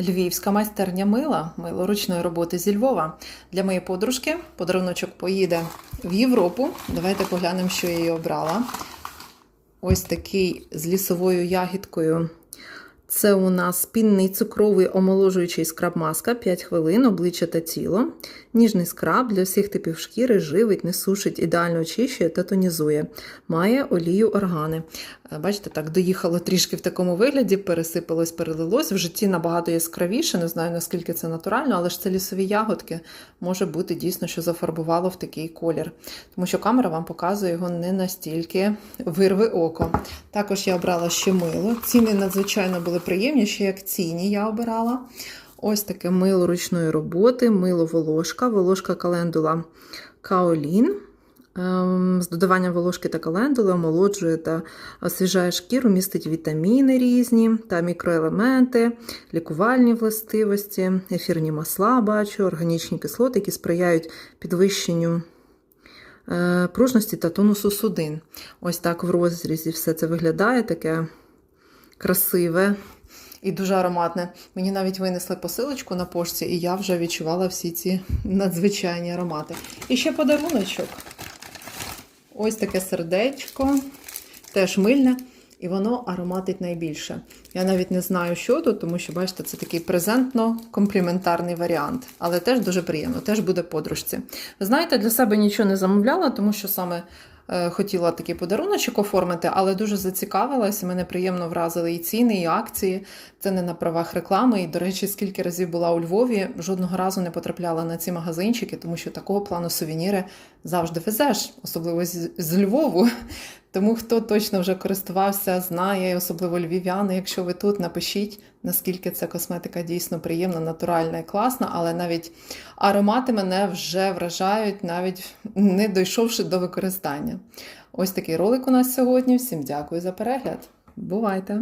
Львівська майстерня мила, мило ручної роботи зі Львова. Для моєї подружки подаруночок поїде в Європу. Давайте поглянемо, що я її обрала. Ось такий з лісовою ягідкою. Це у нас пінний цукровий омоложуючий скраб-маска 5 хвилин, обличчя та тіло. Ніжний скраб для всіх типів шкіри живить, не сушить, ідеально очищує та тонізує. Має олію органи. Е, Бачите, так, доїхало трішки в такому вигляді, пересипалось, перелилось. В житті набагато яскравіше, не знаю наскільки це натурально, але ж це лісові ягодки. Може бути дійсно, що зафарбувало в такий колір. Тому що камера вам показує його не настільки вирве око. Також я обрала ще мило. Ціни надзвичайно були приємні, ще як ціні я обирала. Ось таке мило ручної роботи, мило волошка, волошка календула Каолін. Ем, З додаванням волошки та календули омолоджує та освіжає шкіру, містить вітаміни різні та мікроелементи, лікувальні властивості, ефірні масла, бачу, органічні кислоти, які сприяють підвищенню е, пружності та тонусу судин. Ось так в розрізі все це виглядає таке красиве і дуже ароматне. Мені навіть винесли посилочку на пошті, і я вже відчувала всі ці надзвичайні аромати. І ще подаруночок. Ось таке сердечко, теж мильне, і воно ароматить найбільше. Я навіть не знаю, що тут, тому що, бачите, це такий презентно-компліментарний варіант, але теж дуже приємно, теж буде подружці. Ви знаєте, для себе нічого не замовляла, тому що саме хотіла такий подаруночок оформити, але дуже зацікавилась. Мене приємно вразили і ціни, і акції. Це не на правах реклами. І, до речі, скільки разів була у Львові, жодного разу не потрапляла на ці магазинчики, тому що такого плану сувеніри завжди везеш, особливо з, з Львову. Тому хто точно вже користувався, знає, особливо львів'яни. Якщо ви тут, напишіть, наскільки ця косметика дійсно приємна, натуральна і класна, але навіть аромати мене вже вражають, навіть не дійшовши до використання. Ось такий ролик у нас сьогодні. Всім дякую за перегляд. Бувайте!